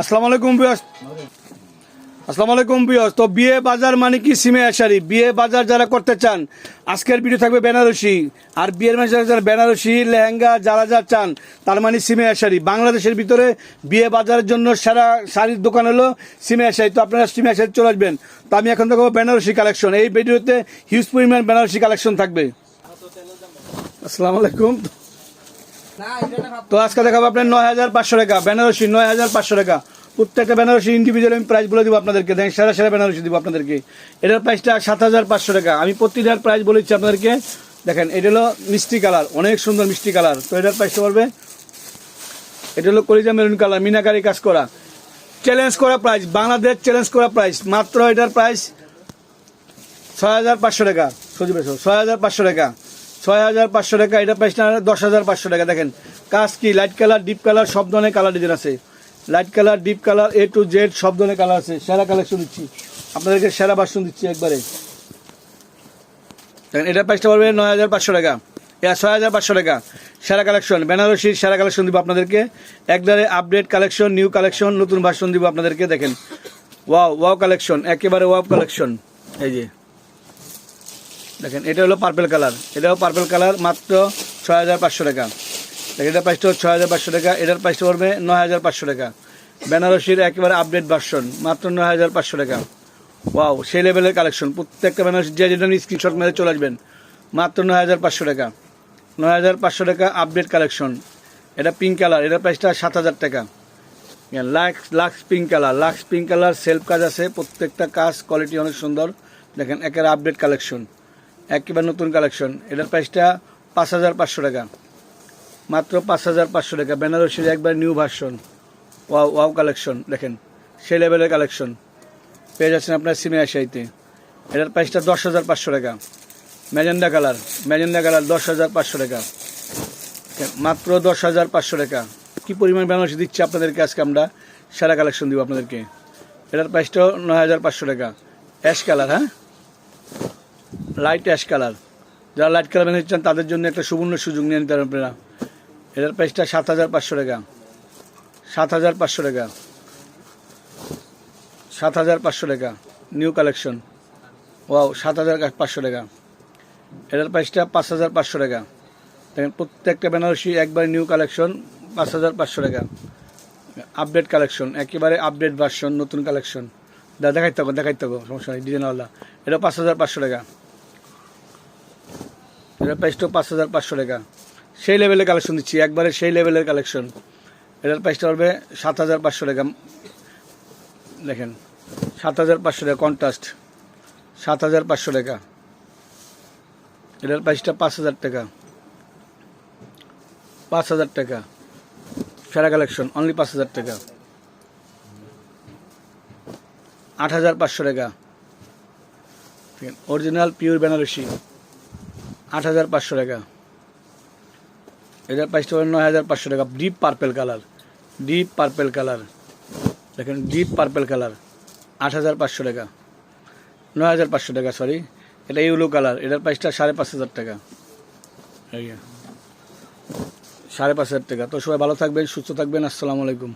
আসসালামু আলাইকুম বিয়াস আসসালামু আলাইকুম বিয়াস তো বিয়ে বাজার মানে কি? সিমে আশারি। বিয়ে বাজার যারা করতে চান, আজকের ভিডিও থাকবে বেনারসি। আর বিয়ের মাঝে যারা বেনারসি, লেহেঙ্গা যারা যা চান, তার মানে সিমে আশারি। বাংলাদেশের ভিতরে বিয়ে বাজারের জন্য সারা শাড়ির দোকান হলো সিমে আশারি। তো আপনারা সিমে আশারি চলে আসবেন। তো আমি এখন দেখাবো বেনারসি কালেকশন। এই ভিডিওতে হিউজ পরিমাণ বেনারসি কালেকশন থাকবে। আসসালামু আলাইকুম। তো আজকে দেখাবো আপনার নয় হাজার পাঁচশো টাকা, বেনারসি নয় হাজার পাঁচশো টাকা। প্রত্যেকটা বেনারসি ইন্ডিভিজুয়াল আমি প্রাইস বলে দিব আপনাদেরকে দেখেন সেরা সেরা বেনারসি দিব আপনাদেরকে। এটার প্রাইসটা সাত হাজার পাঁচশো টাকা। আমি প্রতিটার প্রাইস বলেছি আপনাদেরকে। দেখেন, এটা হলো মিষ্টি কালার, অনেক সুন্দর মিষ্টি কালার। তো এটার প্রাইসটা পড়বে, এটা হলো কলিজা মেরুন কালার, মিনাকারি কাজ করা। চ্যালেঞ্জ করা প্রাইস বাংলাদেশ চ্যালেঞ্জ করা প্রাইস মাত্র এটার প্রাইস ছয় হাজার পাঁচশো টাকা। সজি পেছো ছয় হাজার পাঁচশো টাকা। ছয় হাজার পাঁচশো টাকা, এটা প্রাইসটা দশ হাজার পাঁচশো টাকা। দেখেন, কাজ কি? লাইট কালার ডিপ কালার সব ধরনের কালার ডিজাইন আছে। Light colour deep colour A to Z সব ধরনের কালার আছে। সেরা কালেকশন দিচ্ছি। আপনাদেরকে সেরা বাসন দিচ্ছি একবারে। দেখেন এটার প্রাইসটা পড়বে নয় হাজার পাঁচশো টাকা। এটা ছয় হাজার পাঁচশো টাকা। সেরা কালেকশন বেনারসির সেরা কালেকশন দিব আপনাদেরকে। একবারে আপডেট কালেকশন নিউ কালেকশন নতুন ভার্সন দিব আপনাদেরকে। দেখেন ওয়াও ওয়াও কালেকশন একেবারে ওয়াও কালেকশন এই যে দেখেন, এটা হলো পার্পেল কালার এটাও পার্পেল কালার মাত্র ছয় হাজার পাঁচশো টাকা। দেখেন এটার প্রাইসটা ছয় হাজার পাঁচশো টাকা, এটার প্রাইসটা পড়বে নয় হাজার পাঁচশো টাকা। বেনারসির একেবারে আপডেট ভার্সন মাত্র নয় হাজার পাঁচশো টাকা। ওয়াও সেই লেভেলের কালেকশন প্রত্যেকটা বেনারসি যে যেটা স্ক্রিনশট মেরে চলে আসবেন, মাত্র নয় হাজার পাঁচশো টাকা। নয় হাজার পাঁচশো টাকা আপডেট কালেকশন এটা পিঙ্ক কালার এটার প্রাইসটা সাত হাজার টাকা। Lux lux pink colour lux pink colour self কাজ আছে, প্রত্যেকটা কাজ কোয়ালিটি অনেক সুন্দর। দেখেন একের আপডেট কালেকশন একেবারে নতুন কালেকশন। এটার প্রাইসটা পাঁচ হাজার পাঁচশো টাকা। মাত্র পাঁচ হাজার পাঁচশো টাকা। বেনারসির একবার new version wow wow collection দেখেন। সেই লেভেলের কালেকশন পেয়ে যাচ্ছেন আপনার সিমে আশাইতে এটার প্রাইসটা দশ হাজার পাঁচশো টাকা। Magenta colour. ম্যাজেন্ডা কালার দশ হাজার পাঁচশো টাকা। মাত্র দশ হাজার পাঁচশো টাকা। কী পরিমাণ বেনারসি দিচ্ছে আপনাদেরকে আজকে আমরা? সেরা কালেকশন দিব আপনাদেরকে। এটার প্রাইসটাও নয় হাজার পাঁচশো টাকা। অ্যাশ কালার হ্যাঁ? লাইট অ্যাশ কালার যারা লাইট কালার বানাতে চান, তাদের জন্য একটা সুবর্ণ সুযোগ নিয়ে নিতে পারেন আপনারা। এটার প্রাইসটা সাত হাজার পাঁচশো টাকা। সাত হাজার পাঁচশো টাকা। সাত হাজার পাঁচশো টাকা। নিউ কালেকশন ওয়াও সাত হাজার পাঁচশো টাকা। এটার প্রাইসটা পাঁচ হাজার পাঁচশো টাকা। দেখেন, প্রত্যেকটা বেনারসি একবার নিউ কালেকশন পাঁচ হাজার পাঁচশো টাকা। আপডেট কালেকশন একেবারে আপডেট ভার্সন নতুন কালেকশন দেখাইতে থাকো দেখাইতে থাকো সমস্যা নেই ডিজাইনওয়ালা এটা পাঁচ হাজার পাঁচশো টাকা। এটার প্রাইসটাও পাঁচ হাজার পাঁচশো টাকা। সেই লেভেলের কালেকশন দিচ্ছি, একবারে সেই লেভেলের কালেকশন এটার প্রাইসটা পড়বে সাত হাজার পাঁচশো টাকা। দেখেন, সাত হাজার পাঁচশো টাকা কন্ট্রাস্ট সাত হাজার পাঁচশো টাকা। এটার প্রাইসটা পাঁচ হাজার টাকা। পাঁচ হাজার টাকা। সেরা কালেকশন অনলি পাঁচ হাজার টাকা। আট হাজার পাঁচশো টাকা। অরিজিনাল পিওর বেনারসি আট হাজার পাঁচশো টাকা। এটার প্রাইসটা হলো নয় হাজার পাঁচশো টাকা। Deep purple colour deep purple colour দেখেন ডিপ পার্পেল কালার আট হাজার পাঁচশো টাকা। নয় হাজার পাঁচশো টাকা সরি এটা ইউলো কালার এটার প্রাইসটা সাড়ে পাঁচ হাজার টাকা। সাড়ে পাঁচ হাজার টাকা। তো সবাই ভালো থাকবেন, সুস্থ থাকবেন। আসসালামু আলাইকুম।